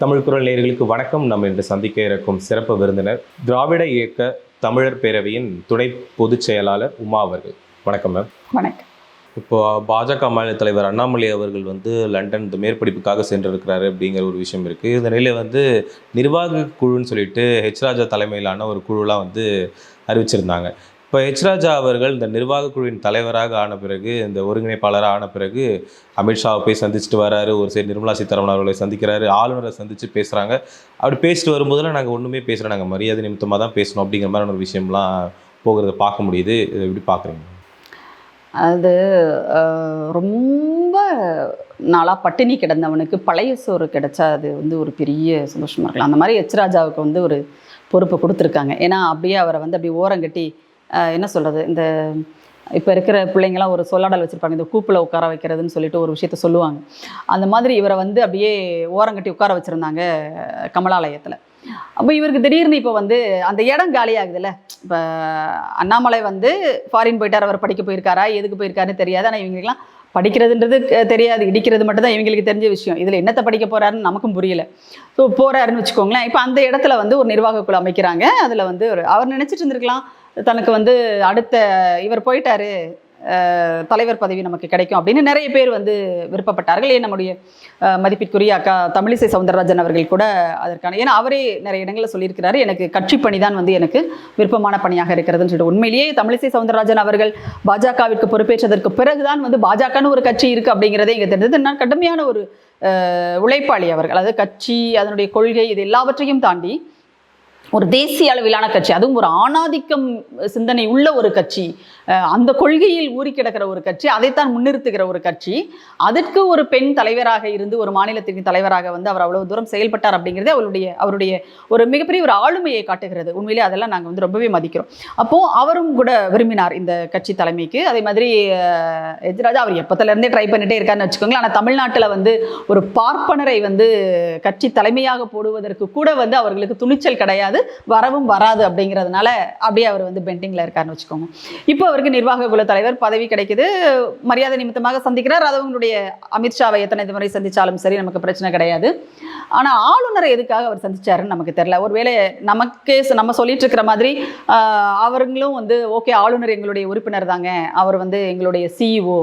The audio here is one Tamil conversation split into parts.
தமிழ் குரல் நேயர்களுக்கு வணக்கம். நம்ம இன்று சந்திக்க இருக்கும் சிறப்பு விருந்தினர் திராவிட இயக்க தமிழர் பேரவையின் துணை பொதுச் செயலாளர் உமா அவர்கள். வணக்கம் மேம் வணக்கம். இப்போ பாஜக மாநில தலைவர் அண்ணாமலை அவர்கள் வந்து லண்டன் இந்த மேற்படிப்புக்காக சென்றிருக்கிறாரு அப்படிங்கிற ஒரு விஷயம் இருக்குது இந்த நிலையில் வந்து நிர்வாக குழுன்னு சொல்லிட்டு ஹெச் ராஜா தலைமையிலான ஒரு குழுலாம் வந்து அறிவிச்சிருந்தாங்க. இப்போ ஹெச் ராஜா அவர்கள் இந்த நிர்வாக குழுவின் தலைவராக ஆன பிறகு இந்த ஒருங்கிணைப்பாளராக ஆன பிறகு அமித்ஷாவை போய் சந்திச்சுட்டு வராரு. ஒரு சரி நிர்மலா சீதாராமன் அவர்களை சந்திக்கிறாரு. ஆளுநரை சந்தித்து பேசுகிறாங்க அப்படி பேசிட்டு வரும்போதெல்லாம் நாங்கள் ஒன்றுமே பேசுகிறோம் நாங்கள் மரியாதை நிமித்தமாக தான் பேசணும் அப்படிங்கிற மாதிரி ஒரு விஷயம்லாம் போகிறத பார்க்க முடியுது. இதை எப்படி பார்க்குறீங்க? அது ரொம்ப நாளாக பட்டினி கிடந்தவனுக்கு பழைய சோறு கிடைச்சா அது வந்து ஒரு பெரிய சந்தோஷமாக இருக்கலாம். அந்த மாதிரி எச் ராஜாவுக்கு வந்து ஒரு பொறுப்பு கொடுத்துருக்காங்க. ஏன்னா அப்படியே அவரை வந்து அப்படி ஓரங்கட்டி என்ன சொல்கிறது இந்த இப்போ இருக்கிற பிள்ளைங்களாம் ஒரு சொல்லாடல் வச்சுருப்பாங்க. இந்த கூப்பில் உட்கார வைக்கிறதுன்னு சொல்லிட்டு ஒரு விஷயத்த சொல்லுவாங்க. அந்த மாதிரி இவரை வந்து அப்படியே ஓரங்கட்டி உட்கார வச்சுருந்தாங்க கமலாலயத்தில். அப்போ இவருக்கு திடீர்னு இப்போ வந்து அந்த இடம் காலியாகுதுல்ல. இப்போ அண்ணாமலை வந்து ஃபாரின் போயிட்டார் அவர் படிக்க போயிருக்காரா? எதுக்கு போயிருக்காருன்னு தெரியாது. ஆனால் இவங்களுக்குலாம் படிக்கிறதுன்றது தெரியாது இடிக்கிறது மட்டும் தான் இவங்களுக்கு தெரிஞ்ச விஷயம். இதில் என்னத்தை படிக்க போகிறாருன்னு நமக்கும் புரியல. ஸோ போகிறாருன்னு வச்சுக்கோங்களேன். இப்போ அந்த இடத்துல வந்து ஒரு நிர்வாக குழு அமைக்கிறாங்க. அதில் வந்து ஒரு அவர் நினச்சிட்டு இருந்திருக்கலாம். தனக்கு வந்து அடுத்த இவர் போயிட்டாரு தலைவர் பதவி நமக்கு கிடைக்கும் அப்படின்னு நிறைய பேர் வந்து விருப்பப்பட்டார்கள். ஏன் நம்முடைய மதிப்பிற்குரிய அக்கா தமிழிசை சவுந்தரராஜன் அவர்கள் கூட அதற்கான ஏன்னா அவரே நிறைய இடங்களில் சொல்லியிருக்கிறாரு எனக்கு கட்சி பணி தான் வந்து எனக்கு விருப்பமான பணியாக இருக்கிறதுன்னு சொல்லிட்டு. உண்மையிலேயே தமிழிசை சவுந்தரராஜன் அவர்கள் பாஜகவிற்கு பொறுப்பேற்றதற்கு பிறகுதான் வந்து பாஜகன்னு ஒரு கட்சி இருக்கு அப்படிங்கிறதே இங்கே தெரிஞ்சது நான் கடுமையான ஒரு உழைப்பாளி அவர்கள். அதாவது கட்சி அதனுடைய கொள்கை இது எல்லாவற்றையும் தாண்டி ஒரு தேசிய அளவிலான கட்சி அதுவும் ஒரு ஆணாதிக்கம் சிந்தனை உள்ள ஒரு கட்சி அந்த கொள்கையில் ஊறி கிடக்கிற ஒரு கட்சி அதைத்தான் முன்னிறுத்துகிற ஒரு கட்சி அதற்கு ஒரு பெண் தலைவராக இருந்து ஒரு மாநிலத்திற்கு தலைவராக வந்து அவர் அவ்வளவு தூரம் செயல்பட்டார் அப்படிங்கிறது அவருடைய அவருடைய ஒரு மிகப்பெரிய ஒரு ஆளுமையை காட்டுகிறது. உண்மையிலே அதெல்லாம் நாங்கள் வந்து ரொம்பவே மதிக்கிறோம். அப்போது அவரும் கூட விரும்பினார் இந்த கட்சி தலைமைக்கு. அதே மாதிரி எதிராஜா அவர் எப்பத்திலேருந்தே ட்ரை பண்ணிட்டே இருக்காருன்னு வச்சுக்கோங்களேன். ஆனால் தமிழ்நாட்டில் வந்து ஒரு பார்ப்பனரை வந்து கட்சி தலைமையாக போடுவதற்கு கூட வந்து அவர்களுக்கு துணிச்சல் கிடையாது. வரவும் வராது அப்படிங்கிறதுனால அப்படியே அவர் வந்து பெண்டிங்கில் இருக்காருன்னு வச்சுக்கோங்க. இப்போ அவருக்கு நிர்வாக குழு தலைவர் பதவி கிடைக்குது. மரியாதை நிமித்தமாக சந்திக்கிறார். அது அவங்களுடைய அமித்ஷாவை எத்தனை முறை சந்தித்தாலும் சரி நமக்கு பிரச்சனை கிடையாது. ஆனால் ஆளுநரை எதுக்காக அவர் சந்திச்சாருன்னு நமக்கு தெரியல. ஒருவேளை நமக்கே நம்ம சொல்லிட்டு இருக்கிற மாதிரி அவர்களும் வந்து ஓகே ஆளுநர் எங்களுடைய உறுப்பினர் தாங்க. அவர் வந்து எங்களுடைய சிஇஓ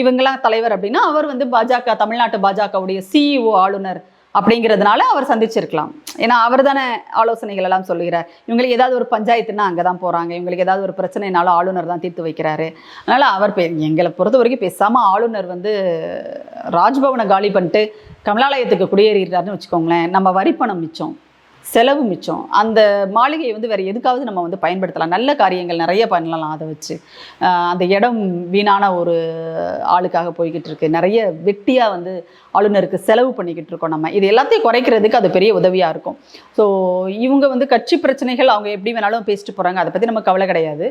இவங்களாம் தலைவர் அப்படின்னா அவர் வந்து பாஜக தமிழ்நாட்டு பாஜகவுடைய சிஇஓ ஆளுநர். அப்படிங்கிறதுனால அவர் சந்திச்சிருக்கலாம். ஏன்னா அவர் தானே ஆலோசனைகள் எல்லாம் சொல்லுகிறார். இவங்களுக்கு ஏதாவது ஒரு பஞ்சாயத்துன்னா அங்கே தான் போகிறாங்க இவங்களுக்கு ஏதாவது ஒரு பிரச்சனைனாலும் ஆளுநர் தான் தீர்த்து வைக்கிறாரு. அதனால் அவர் பே எங்களை பொறுத்த வரைக்கும் பேசாமல் ஆளுநர் வந்து ராஜ்பவனை காலி பண்ணிட்டு கமலாலயத்துக்கு குடியேறிடுறாருன்னு வச்சுக்கோங்களேன். நம்ம வரிப்பணம் மிச்சம். செலவு மிச்சம். அந்த மாளிகையை வந்து வேறு எதுக்காவது நம்ம வந்து பயன்படுத்தலாம். நல்ல காரியங்கள் நிறைய பண்ணலாம் அதை வச்சு. அந்த இடம் வீணான ஒரு ஆளுக்காக போய்கிட்டு இருக்கு. நிறைய வெட்டியாக வந்து ஆளுநருக்கு செலவு பண்ணிக்கிட்டு இருக்கோம் நம்ம. இது எல்லாத்தையும் குறைக்கிறதுக்கு அது பெரிய உதவியாக இருக்கும். ஸோ இவங்க வந்து கட்சி பிரச்சனைகள் அவங்க எப்படி வேணாலும் பேசிட்டு போகிறாங்க அதை பற்றி நமக்கு கவலை கிடையாது.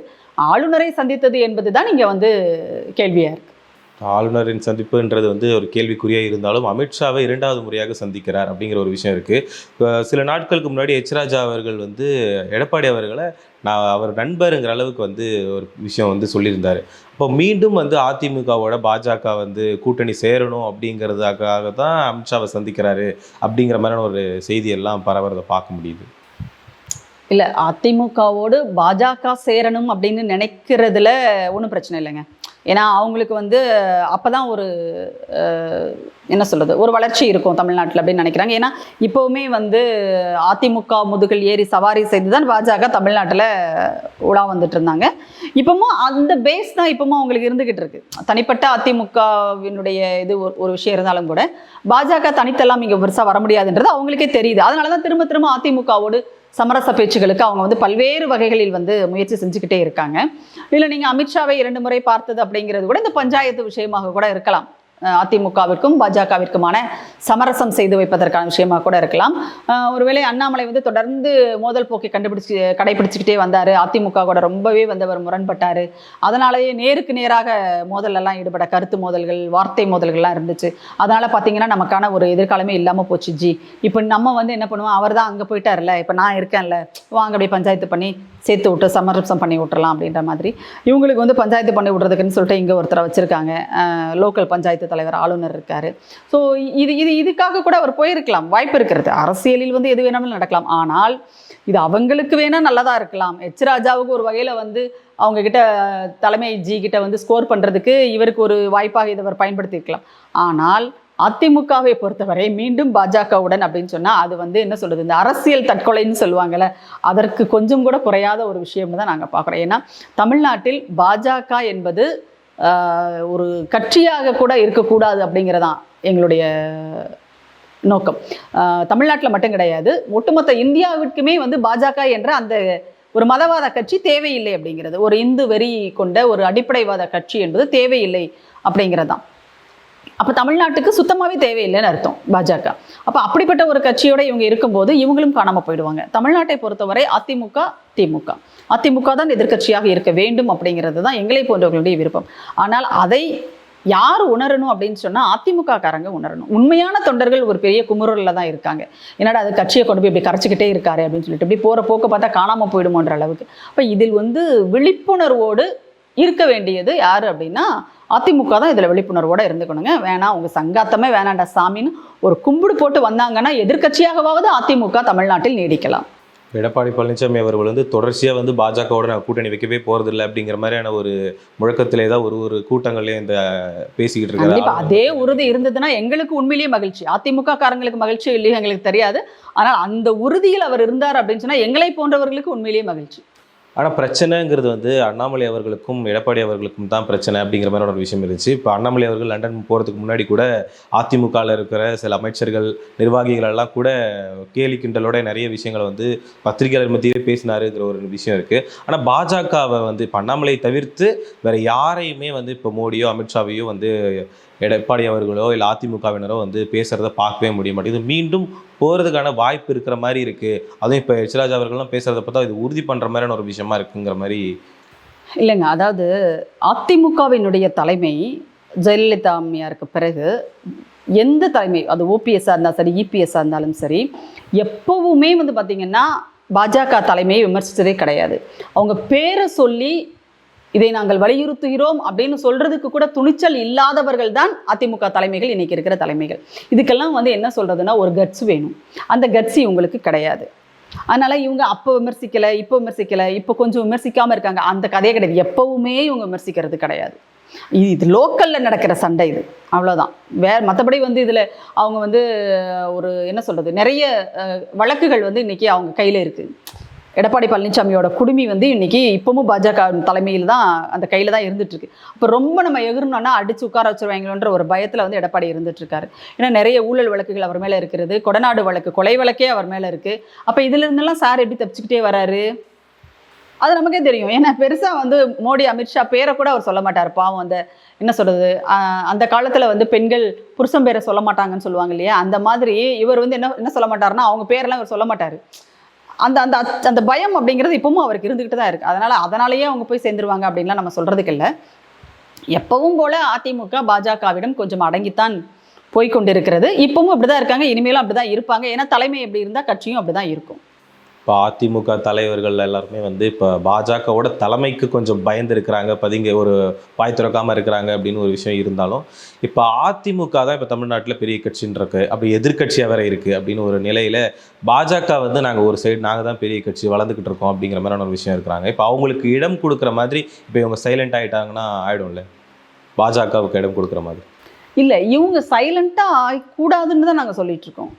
ஆளுநரை சந்தித்தது என்பது தான் இங்கே வந்து கேள்வியாக இருக்குது ஆளுநரின் சந்திப்புன்றது வந்து ஒரு கேள்விக்குறியாக இருந்தாலும் அமித்ஷாவை இரண்டாவது முறையாக சந்திக்கிறார் அப்படிங்கிற ஒரு விஷயம் இருக்குது சில நாட்களுக்கு முன்னாடி எச் ராஜா அவர்கள் வந்து எடப்பாடி அவர்களை நான் அவர் நண்பருங்கிற அளவுக்கு வந்து ஒரு விஷயம் வந்து சொல்லியிருந்தார். இப்போ மீண்டும் வந்து அதிமுகவோட பாஜக வந்து கூட்டணி சேரணும் அப்படிங்கிறதுக்காக தான் அமித்ஷாவை சந்திக்கிறாரு அப்படிங்கிற மாதிரியான ஒரு செய்தியெல்லாம் பரவுறதை பார்க்க முடியுது. இல்லை அதிமுகவோடு பாஜக சேரணும் அப்படின்னு நினைக்கிறதுல ஒன்றும் பிரச்சனை இல்லைங்க. ஏன்னா அவங்களுக்கு வந்து அப்போ தான் ஒரு என்ன சொல்கிறது ஒரு வளர்ச்சி இருக்கும் தமிழ்நாட்டில் அப்படின்னு நினைக்கிறாங்க. ஏன்னா இப்போவுமே வந்து அதிமுக முதுகில் ஏறி சவாரி செய்து தான் பாஜக தமிழ்நாட்டில் உலா வந்துட்டு இருந்தாங்க. இப்பவும் அந்த பேஸ் தான் இப்போவும் அவங்களுக்கு இருந்துக்கிட்டு இருக்கு. தனிப்பட்ட அதிமுகவினுடைய இது ஒரு- ஒரு விஷயம் இருந்தாலும் கூட பாஜக தனித்தெல்லாம் இங்கே பெருசாக வர முடியாதுன்றது அவங்களுக்கே தெரியுது. அதனால தான் திரும்ப திரும்ப அதிமுகவோடு சமரச பேச்சுகளுக்கு அவங்க வந்து பல்வேறு வகைகளில் வந்து முயற்சி செஞ்சுக்கிட்டே இருக்காங்க. இல்லை நீங்கள் அமித்ஷாவை இரண்டு முறை பார்த்தது அப்படிங்கிறது கூட இந்த பஞ்சாயத்து விஷயமாக கூட இருக்கலாம். அதிமுகவிற்கும் பாஜகவிற்குமான சமரசம் செய்து வைப்பதற்கான விஷயமா கூட இருக்கலாம். ஒருவேளை அண்ணாமலை வந்து தொடர்ந்து மோதல் போக்கை கண்டுபிடிச்சு கடைபிடிச்சுக்கிட்டே வந்தார். அதிமுக கூட ரொம்பவே வந்து அவர் முரண்பட்டார். அதனாலேயே நேருக்கு நேராக மோதல் எல்லாம் ஈடுபட கருத்து மோதல்கள் வார்த்தை மோதல்கள்லாம் இருந்துச்சு. அதனால் பார்த்தீங்கன்னா நமக்கான ஒரு எதிர்காலமே இல்லாமல் போச்சு ஜி. இப்போ நம்ம வந்து என்ன பண்ணுவோம்? அவர் தான் அங்கே போயிட்டார்ல இப்போ நான் இருக்கேன்ல. வாங்க அப்படியே பஞ்சாயத்து பண்ணி சேர்த்து விட்டு சமரசம் பண்ணி விட்டுறலாம் அப்படின்ற மாதிரி. இவங்களுக்கு வந்து பஞ்சாயத்து பண்ணி விட்றதுக்குன்னு சொல்லிட்டு இங்கே ஒருத்தரை வச்சுருக்காங்க. லோக்கல் பஞ்சாயத்து தலைவர் ஆளுநர் இருக்கார். ஸோ இது இது இதுக்காக கூட அவர் போயிருக்கலாம். வாய்ப்பு இருக்கிறது. அரசியலில் வந்து எது வேணாலும் நடக்கலாம். ஆனால் இது அவங்களுக்கு வேணால் நல்லதாக இருக்கலாம். எச் ராஜாவுக்கு ஒரு வகையில் வந்து அவங்க கிட்ட தலைமை ஜி கிட்ட வந்து ஸ்கோர் பண்ணுறதுக்கு இவருக்கு ஒரு வாய்ப்பாக இதை அவர் பயன்படுத்தியிருக்கலாம். ஆனால் அதிமுகவை பொறுத்தவரை மீண்டும் பாஜகவுடன் அப்படின்னு சொன்னால் அது வந்து என்ன சொல்கிறது இந்த அரசியல் தற்கொலைன்னு சொல்லுவாங்கள்ல அதற்கு கொஞ்சம் கூட குறையாத ஒரு விஷயம் தான் நாங்கள் பார்க்குறோம். ஏன்னா தமிழ்நாட்டில் பாஜக என்பது ஒரு கட்சியாக கூட இருக்கக்கூடாது அப்படிங்கிறதான் எங்களுடைய நோக்கம். தமிழ்நாட்டில் மட்டும் கிடையாது ஒட்டுமொத்த இந்தியாவிற்குமே வந்து பாஜக என்ற அந்த ஒரு மதவாத கட்சி தேவையில்லை அப்படிங்கிறது. ஒரு இந்து வெறி கொண்ட ஒரு அடிப்படைவாத கட்சி என்பது தேவையில்லை அப்படிங்கிறது தான் அப்போ தமிழ்நாட்டுக்கு சுத்தமாகவே தேவையில்லைன்னு அர்த்தம் பாஜக. அப்போ அப்படிப்பட்ட ஒரு கட்சியோட இவங்க இருக்கும்போது இவங்களும் காணாமல் போயிடுவாங்க. தமிழ்நாட்டை பொறுத்தவரை அதிமுக திமுக. அதிமுக தான் எதிர்க்கட்சியாக இருக்க வேண்டும் அப்படிங்கிறது தான் எங்களை போன்றவர்களுடைய விருப்பம். ஆனால் அதை யார் உணரணும் அப்படின்னு சொன்னால் அதிமுக காரங்க உணரணும். உண்மையான தொண்டர்கள் ஒரு பெரிய குமுறலில் தான் இருக்காங்க. என்னடா அது கட்சியை கொண்டு போய் இப்படி கரைச்சிக்கிட்டே இருக்காரு அப்படின்னு சொல்லிட்டு இப்படி போகிற போக்க பார்த்தா காணாமல் போயிடுமோன்ற அளவுக்கு. அப்போ இதில் வந்து விழிப்புணர்வோடு இருக்க வேண்டியது யார் அப்படின்னா அதிமுக தான் இதில் விழிப்புணர்வோடு இருந்துக்கணுங்க. வேணாம் உங்கள் சங்காத்தமே வேணாண்டா சாமின்னு ஒரு கும்பிடு போட்டு வந்தாங்கன்னா எதிர்க்கட்சியாகவாவது அதிமுக தமிழ்நாட்டில் நீடிக்கலாம். எடப்பாடி பழனிசாமி அவர்கள் வந்து தொடர்ச்சியாக வந்து பாஜகவோட நான் கூட்டணி வைக்கவே போறதில்லை அப்படிங்கிற மாதிரியான ஒரு முழக்கத்திலே தான் ஒரு ஒரு கூட்டங்கள்லேயே இந்த பேசிக்கிட்டு இருக்காரு. அதே உறுதி இருந்ததுன்னா எங்களுக்கு உண்மையிலேயே மகிழ்ச்சி. அதிமுக காரங்களுக்கு மகிழ்ச்சி இல்லையோ எங்களுக்கு தெரியாது. ஆனால் அந்த உறுதியில் அவர் இருந்தார் அப்படின்னு சொன்னா எங்களை போன்றவர்களுக்கு உண்மையிலேயே மகிழ்ச்சி. ஆனால் பிரச்சனைங்கிறது வந்து அண்ணாமலை அவர்களுக்கும் எடப்பாடி அவர்களுக்கும் தான் பிரச்சனை அப்படிங்கிற மாதிரி ஒரு விஷயம் இருந்துச்சு. இப்போ அண்ணாமலை அவர்கள் லண்டன் போகிறதுக்கு முன்னாடி கூட அதிமுகவில் இருக்கிற சில அமைச்சர்கள் நிர்வாகிகள் எல்லாம் கூட கேலி கிண்டலோட நிறைய விஷயங்களை வந்து பத்திரிகையாளர் மத்தியிலே பேசினாருங்கிற ஒரு விஷயம் இருக்குது ஆனால் பாஜகவை வந்து இப்போ அண்ணாமலையை தவிர்த்து வேற யாரையுமே வந்து இப்போ மோடியோ அமித்ஷாவையோ வந்து எடப்பாடி அவர்களோ இல்லை அதிமுகவினரோ வந்து பேசுகிறத பார்க்கவே முடிய மாட்டேங்குது. மீண்டும் போகிறதுக்கான வாய்ப்பு இருக்கிற மாதிரி இருக்குது அதுவும் இப்போ எச்ராஜ் அவர்கள்லாம் பேசுகிறத பார்த்தா இது உறுதி பண்ணுற மாதிரியான ஒரு விஷயமா இருக்குங்கிற மாதிரி இல்லைங்க அதாவது அதிமுகவினுடைய தலைமை ஜெயலலிதா அம்மையாருக்கு பிறகு எந்த தலைமை அது ஓபிஎஸ்ஸாக இருந்தாலும் சரி இபிஎஸ்ஸாக இருந்தாலும் சரி எப்போவுமே வந்து பார்த்திங்கன்னா பாஜக தலைமையை விமர்சித்ததே கிடையாது. அவங்க பேரை சொல்லி இதை நாங்கள் வலியுறுத்துகிறோம் அப்படின்னு சொல்றதுக்கு கூட துணிச்சல் இல்லாதவர்கள் தான் அதிமுக தலைமைகள் இன்னைக்கு இருக்கிற தலைமைகள். இதுக்கெல்லாம் வந்து என்ன சொல்றதுன்னா ஒரு கட்ஸ் வேணும். அந்த கட்ஸ் இவங்களுக்கு கிடையாது. அதனால இவங்க அப்போ விமர்சிக்கல இப்போ விமர்சிக்கல இப்போ கொஞ்சம் விமர்சிக்காம இருக்காங்க. அந்த கதையே கிடையாது. எப்பவுமே இவங்க விமர்சிக்கிறது கிடையாது. இது லோக்கலில் லோக்கல்ல நடக்கிற சண்டை இது. அவ்வளோதான் வேற மற்றபடி வந்து இதில் அவங்க வந்து ஒரு என்ன சொல்றது நிறைய வழக்குகள் வந்து இன்னைக்கு அவங்க கையில இருக்கு. எடப்பாடி பழனிசாமியோட குடுமி வந்து இன்னைக்கு இப்பவும் பாஜக தலைமையில் தான் அந்த கையில் தான் இருந்துட்டு இருக்கு. இப்போ ரொம்ப நம்ம எகிரணும்னா அடிச்சு உட்கார வச்சிருவாங்களோன்ற ஒரு பயத்தில் வந்து எடப்பாடி இருந்துட்டு இருக்காரு. ஏன்னா நிறைய ஊழல் வழக்குகள் அவர் மேலே இருக்கிறது கொடநாடு வழக்கு கொலை வழக்கே அவர் மேலே இருக்கு. அப்போ இதுல இருந்தெல்லாம் சார் எப்படி தப்பிச்சுக்கிட்டே வராரு? அது நமக்கே தெரியும். ஏன்னா பெருசாக வந்து மோடி அமித்ஷா பேரை கூட அவர் சொல்ல மாட்டார். பாவம் அந்த என்ன சொல்கிறது அந்த காலத்தில் வந்து பெண்கள் புருஷன் பேரை சொல்ல மாட்டாங்கன்னு சொல்லுவாங்க இல்லையா? அந்த மாதிரி இவர் வந்து என்ன என்ன சொல்ல மாட்டாருன்னா அவங்க பேரெல்லாம் இவர் சொல்ல மாட்டார். அந்த அந்த அந்த பயம் அப்படிங்கிறது இப்பவும் அவருக்கு இருந்துக்கிட்டு தான் இருக்குது அதனால் அதனாலேயே அவங்க போய் சேர்ந்துருவாங்க அப்படின்லாம் நம்ம சொல்கிறதுக்கு இல்லை. எப்பவும் போல அதிமுக பாஜகவிடம் கொஞ்சம் அடங்கித்தான் போய்க்கொண்டிருக்கிறது இப்பவும் அப்படிதான் இருக்காங்க. இனிமேலும் அப்படிதான் இருப்பாங்க. ஏன்னா தலைமை எப்படி இருந்தால் கட்சியும் அப்படிதான் இருக்கும். இப்போ அதிமுக தலைவர்கள் எல்லாருமே வந்து இப்போ பாஜகவோட தலைமைக்கு கொஞ்சம் பயந்து இருக்கிறாங்க பதுங்க ஒரு வாய் திறக்காமல் இருக்கிறாங்க அப்படின்னு ஒரு விஷயம் இருந்தாலும் இப்போ அதிமுக தான் இப்போ தமிழ்நாட்டில் பெரிய கட்சின்னு இருக்கு. அப்படி எதிர்க்கட்சியாக வேற இருக்குது அப்படின்னு ஒரு நிலையில் பாஜக வந்து நாங்கள் ஒரு சைடு நாங்கள் தான் பெரிய கட்சி வளர்ந்துக்கிட்டு இருக்கோம் அப்படிங்கிற மாதிரியான ஒரு விஷயம் இருக்கிறாங்க. இப்போ அவங்களுக்கு இடம் கொடுக்குற மாதிரி இப்போ இவங்க சைலண்ட் ஆகிட்டாங்கன்னா ஆகிடும்ல பாஜகவுக்கு இடம் கொடுக்குற மாதிரி. இல்லை இவங்க சைலண்ட்டாக ஆகக்கூடாதுன்னு தான் நாங்கள் சொல்லிட்டு இருக்கோம்.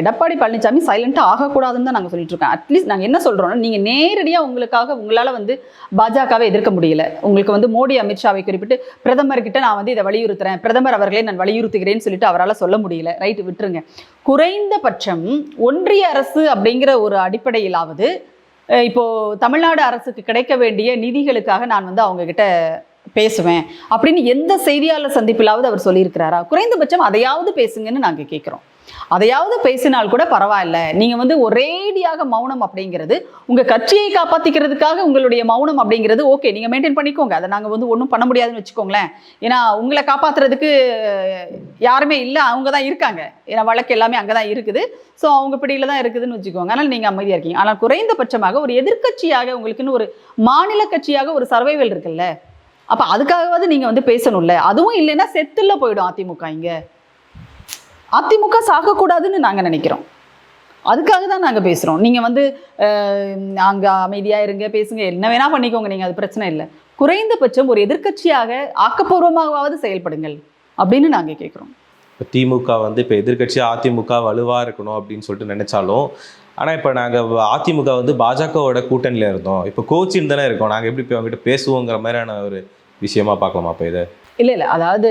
எடப்பாடி பழனிசாமி சைலண்ட்டாக ஆகக்கூடாதுன்னு தான் நாங்கள் சொல்லிட்டு இருக்கோம் அட்லீஸ்ட் நாங்கள் என்ன சொல்கிறோம்னா நீங்கள் நேரடியாக உங்களுக்காக உங்களால் வந்து பாஜகவை எதிர்க்க முடியல. உங்களுக்கு வந்து மோடி அமித்ஷாவை குறிப்பிட்டு பிரதமர்கிட்ட நான் வந்து இதை வலியுறுத்துறேன். பிரதமர் அவர்களே நான் வலியுறுத்துகிறேன்னு சொல்லிட்டு அவரால் சொல்ல முடியல. ரைட்டு விட்டுருங்க. குறைந்தபட்சம் ஒன்றிய அரசு அப்படிங்கிற ஒரு அடிப்படையிலாவது இப்போது தமிழ்நாடு அரசுக்கு கிடைக்க வேண்டிய நிதிகளுக்காக நான் வந்து அவங்கக்கிட்ட பேசுவேன். அப்படின்னு எந்த செய்தியாளர் சந்திப்பிலாவது அவர் சொல்லியிருக்கிறாரா? குறைந்தபட்சம் அதையாவது பேசுங்கன்னு நாங்கள் கேட்குறோம் அதையாவது பேசினால் கூட பரவாயில்ல. நீங்கள் வந்து ஒரேடியாக மௌனம் அப்படிங்கிறது உங்கள் கட்சியை காப்பாற்றிக்கிறதுக்காக உங்களுடைய மௌனம் அப்படிங்கிறது ஓகே நீங்கள் மெயின்டைன் பண்ணிக்கோங்க. அதை நாங்கள் வந்து ஒன்றும் பண்ண முடியாதுன்னு வச்சுக்கோங்களேன். ஏன்னா உங்களை காப்பாற்றுறதுக்கு யாருமே இல்லை அவங்க தான் இருக்காங்க. ஏன்னா வழக்கு எல்லாமே அங்கே தான் இருக்குது. ஸோ அவங்க பிடியில் தான் இருக்குதுன்னு வச்சுக்கோங்க. ஆனால் நீங்கள் அமைதியாக இருக்கீங்க. ஆனால் குறைந்தபட்சமாக ஒரு எதிர்க்கட்சியாக உங்களுக்குன்னு ஒரு மாநில கட்சியாக ஒரு சர்வைவல் இருக்குல்ல. அப்போ அதுக்காகவாவது நீங்கள் வந்து பேசணும்ல. அதுவும் இல்லைன்னா செத்துல போயிடும் அதிமுக இங்கே. அதிமுக சாகக்கூடாதுன்னு நாங்கள் நினைக்கிறோம். அதுக்காக தான் நாங்கள் பேசுகிறோம் நீங்கள் வந்து அங்கே அமைதியாக இருங்க பேசுங்க என்ன வேணால் பண்ணிக்கோங்க நீங்கள் அது பிரச்சனை இல்லை. குறைந்தபட்சம் ஒரு எதிர்க்கட்சியாக ஆக்கப்பூர்வமாகவாவது செயல்படுங்கள் அப்படின்னு நாங்கள் கேட்குறோம் இப்போ திமுக வந்து இப்போ எதிர்க்கட்சி அதிமுக வலுவாக இருக்கணும் அப்படின்னு சொல்லிட்டு நினைச்சாலும் ஆனால் இப்போ நாங்கள் அதிமுக வந்து பாஜகவோட கூட்டணியில் இருந்தோம். இப்போ கோச்சின்னு தானே இருக்கோம். நாங்கள் எப்படி போய் அவங்ககிட்ட பேசுவோங்கிற மாதிரியான ஒரு விஷயமா பார்க்கலாமா அப்போ இதை? இல்லை இல்லை. அதாவது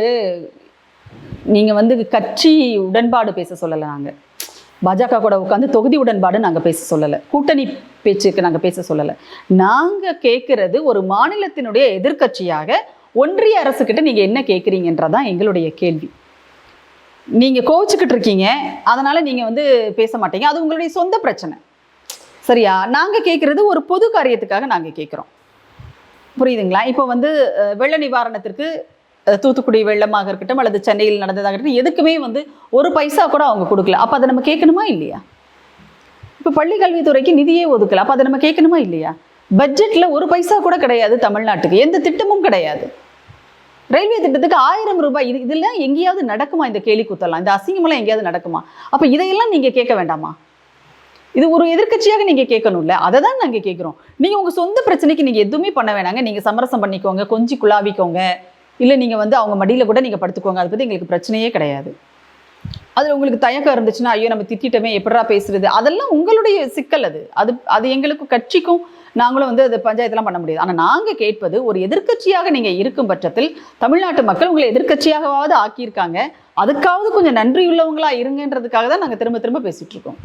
நீங்கள் வந்து கட்சி உடன்பாடு பேச சொல்லலை நாங்கள் பாஜக கூட உட்காந்து தொகுதி உடன்பாடு நாங்கள் பேச சொல்லலை. கூட்டணி பேச்சுக்கு நாங்கள் பேச சொல்லலை. நாங்கள் கேட்குறது ஒரு மாநிலத்தினுடைய எதிர்க்கட்சியாக ஒன்றிய அரசுக்கிட்ட நீங்கள் என்ன கேட்குறீங்கன்றதான் எங்களுடைய கேள்வி. நீங்கள் கோவிச்சுக்கிட்டு இருக்கீங்க. அதனால் நீங்கள் வந்து பேச மாட்டீங்க. அது உங்களுடைய சொந்த பிரச்சனை. சரியா? நாங்கள் கேட்குறது ஒரு பொது காரியத்துக்காக நாங்கள் கேட்குறோம் புரியுதுங்களா? இப்போ வந்து வெள்ள நிவாரணத்திற்கு தூத்துக்குடி வெள்ளமாக இருக்கட்டும் அல்லது சென்னையில் நடந்ததாக இருக்கட்டும் எதுக்குமே வந்து ஒரு பைசா கூட அவங்க கொடுக்கல. அப்போ அதை நம்ம கேட்கணுமா இல்லையா? இப்போ பள்ளி கல்வித்துறைக்கு நிதியே ஒதுக்கல. அப்போ அதை நம்ம கேட்கணுமா இல்லையா? பட்ஜெட்டில் ஒரு பைசா கூட கிடையாது தமிழ்நாட்டுக்கு. எந்த திட்டமும் கிடையாது. ரயில்வே திட்டத்துக்கு ஆயிரம் ரூபாய். இது இதெல்லாம் எங்கேயாவது நடக்குமா? இந்த கேலி குத்தலாம் இந்த அசிங்கமெல்லாம் எங்கேயாவது நடக்குமா? அப்போ இதையெல்லாம் நீங்கள் கேட்க வேண்டாமா? இது ஒரு எதிர்க்கட்சியாக நீங்கள் கேட்கணும்ல. அதை தான் நாங்கள் கேட்குறோம். நீங்கள் உங்கள் சொந்த பிரச்சனைக்கு நீங்கள் எதுவுமே பண்ண வேணாங்க. நீங்கள் சமரசம் பண்ணிக்கோங்க. கொஞ்சி குழாவிக்கோங்க இல்லை நீங்கள் வந்து அவங்க மடியில் கூட நீங்கள் படுத்துக்கோங்க. அதை பற்றி எங்களுக்கு பிரச்சனையே கிடையாது. அதில் உங்களுக்கு தயக்கம் இருந்துச்சுன்னா ஐயோ நம்ம திட்டமே எப்படா பேசுறது? அதெல்லாம் உங்களுடைய சிக்கல் அது. அது அது எங்களுக்கும் கட்சிக்கும் நாங்களும் வந்து அது பஞ்சாயத்துலாம் பண்ண முடியாது. ஆனால் நாங்கள் கேட்பது ஒரு எதிர்க்கட்சியாக நீங்கள் இருக்கும் பட்சத்தில் தமிழ்நாட்டு மக்கள் உங்களை எதிர்க்கட்சியாகவாவது ஆக்கியிருக்காங்க. அதுக்காவது கொஞ்சம் நன்றியுள்ளவங்களா இருங்கன்றதுக்காக தான் நாங்கள் திரும்ப திரும்ப பேசிட்டு இருக்கோம்.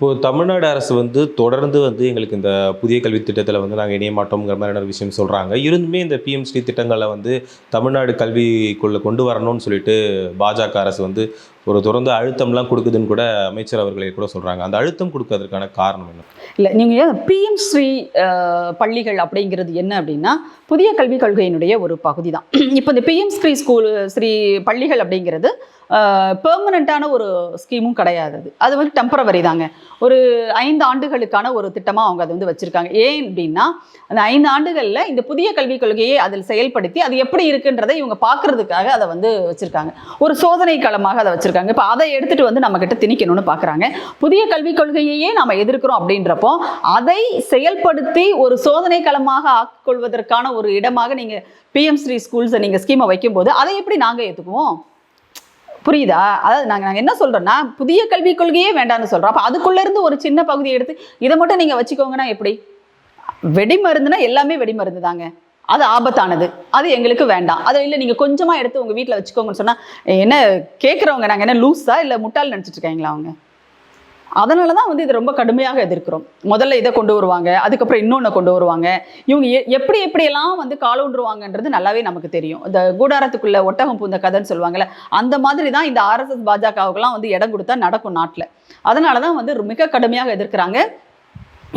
இப்போது தமிழ்நாடு அரசு வந்து தொடர்ந்து வந்து எங்களுக்கு இந்த புதிய கல்வி திட்டத்தில் வந்து நாங்கள் இணைய மாட்டோங்கிற மாதிரியான ஒரு விஷயம் சொல்கிறாங்க இருந்துமே இந்த பிஎம்ஸ்டி திட்டங்களை வந்து தமிழ்நாடு கல்விக்குள்ளே கொண்டு வரணும்னு சொல்லிட்டு பாஜக அரசு வந்து ஒரு தொடர்ந்து அழுத்தம்லாம் கொடுக்குதுன்னு கூட அமைச்சர் அவர்களே கூட சொல்கிறாங்க அந்த அழுத்தம் கொடுக்கறதுக்கான காரணம் என்ன? இல்லை நீங்கள் பிஎம் ஸ்ரீ பள்ளிகள் அப்படிங்கிறது என்ன அப்படின்னா புதிய கல்விக் கொள்கையினுடைய ஒரு பகுதி தான் இப்போ இந்த பிஎம் ஸ்ரீ ஸ்கூல் ஸ்ரீ பள்ளிகள் அப்படிங்கிறது பெர்மனண்ட்டான ஒரு ஸ்கீமும் கிடையாது. அது அது வந்து டெம்பரவரி தாங்க. ஒரு ஐந்து ஆண்டுகளுக்கான ஒரு திட்டமாக அவங்க அதை வந்து வச்சுருக்காங்க. ஏன் அப்படின்னா அந்த ஐந்து ஆண்டுகளில் இந்த புதிய கல்விக் கொள்கையை அதில் செயல்படுத்தி அது எப்படி இருக்குன்றதை இவங்க பார்க்கறதுக்காக அதை வந்து வச்சுருக்காங்க. ஒரு சோதனை களமாக அதை வச்சுருக்காங்க. இப்போ அதை எடுத்துகிட்டு வந்து நம்மக்கிட்ட திணிக்கணும்னு பார்க்குறாங்க புதிய கல்விக் கொள்கையையே நம்ம எதிர்க்கிறோம் அப்படின்றப்போ அதை செயல்படுத்தி ஒரு சோதனை களமாக ஆக்கிக்கொள்வதற்கான ஒரு இடமாக நீங்கள் பிஎம் ஸ்ரீ ஸ்கூல்ஸை நீங்கள் ஸ்கீமை வைக்கும்போது அதை எப்படி நாங்கள் ஏற்றுக்குவோம் புரியுதா? அதாவது நாங்கள் நாங்கள் என்ன சொல்கிறோன்னா புதிய கல்விக் கொள்கையே வேண்டாம்னு சொல்கிறோம் அப்போ அதுக்குள்ளேருந்து ஒரு சின்ன பகுதியை எடுத்து இதை மட்டும் நீங்கள் வச்சுக்கோங்கன்னா எப்படி? வெடி மருந்துனா எல்லாமே வெடி மருந்து தாங்க அது ஆபத்தானது. அது எங்களுக்கு வேண்டாம். அதை இல்லை நீங்கள் கொஞ்சமாக எடுத்து உங்கள் வீட்டில் வச்சுக்கோங்கன்னு சொன்னால் என்ன கேட்குறவங்க நாங்கள் என்ன லூஸா இல்லை முட்டாள் நினச்சிட்டு இருக்காங்களா அவங்க? அதனால தான் வந்து இதை ரொம்ப கடுமையாக எதிர்க்கிறோம். முதல்ல இதை கொண்டு வருவாங்க அதுக்கப்புறம் இன்னொன்று கொண்டு வருவாங்க. இவங்க எ- எப்படி எப்படியெல்லாம் வந்து காலூன்றுவாங்கன்றது நல்லாவே நமக்கு தெரியும். இந்த கூடாரத்துக்குள்ள ஒட்டகம் பூந்த கதைன்னு சொல்லுவாங்கல்ல அந்த மாதிரி தான் இந்த ஆர்எஸ்எஸ் பாஜகவுக்கெல்லாம் வந்து இடம் கொடுத்தா நடக்கும் நாட்டில். அதனால தான் வந்து மிக கடுமையாக எதிர்க்கிறாங்க.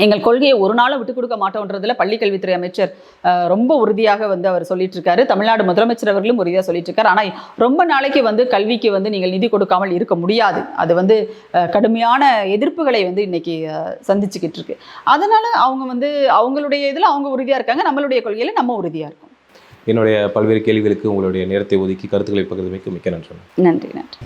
எங்கள் கொள்கையை ஒரு நாளும் விட்டு கொடுக்க மாட்டோன்றதுல பள்ளிக்கல்வித்துறை அமைச்சர் ரொம்ப உறுதியாக வந்து அவர் சொல்லிட்டு இருக்காரு தமிழ்நாடு முதலமைச்சர் அவர்களும் உறுதியாக சொல்லிட்டு இருக்காரு ஆனால் ரொம்ப நாளைக்கு வந்து கல்விக்கு வந்து நீங்கள் நிதி கொடுக்காமல் இருக்க முடியாது. அது வந்து கடுமையான எதிர்ப்புகளை வந்து இன்னைக்கு சந்திச்சுக்கிட்டு இருக்கு அதனால அவங்க வந்து அவங்களுடைய இதில் அவங்க உறுதியாக இருக்காங்க. நம்மளுடைய கொள்கையில் நம்ம உறுதியாக இருக்கோம். என்னுடைய பல்வேறு கேள்விகளுக்கு உங்களுடைய நேரத்தை ஒதுக்கி கருத்துக்களை பகிர்ந்தமைக்கு மிக்க நன்றி. நன்றி நன்றி.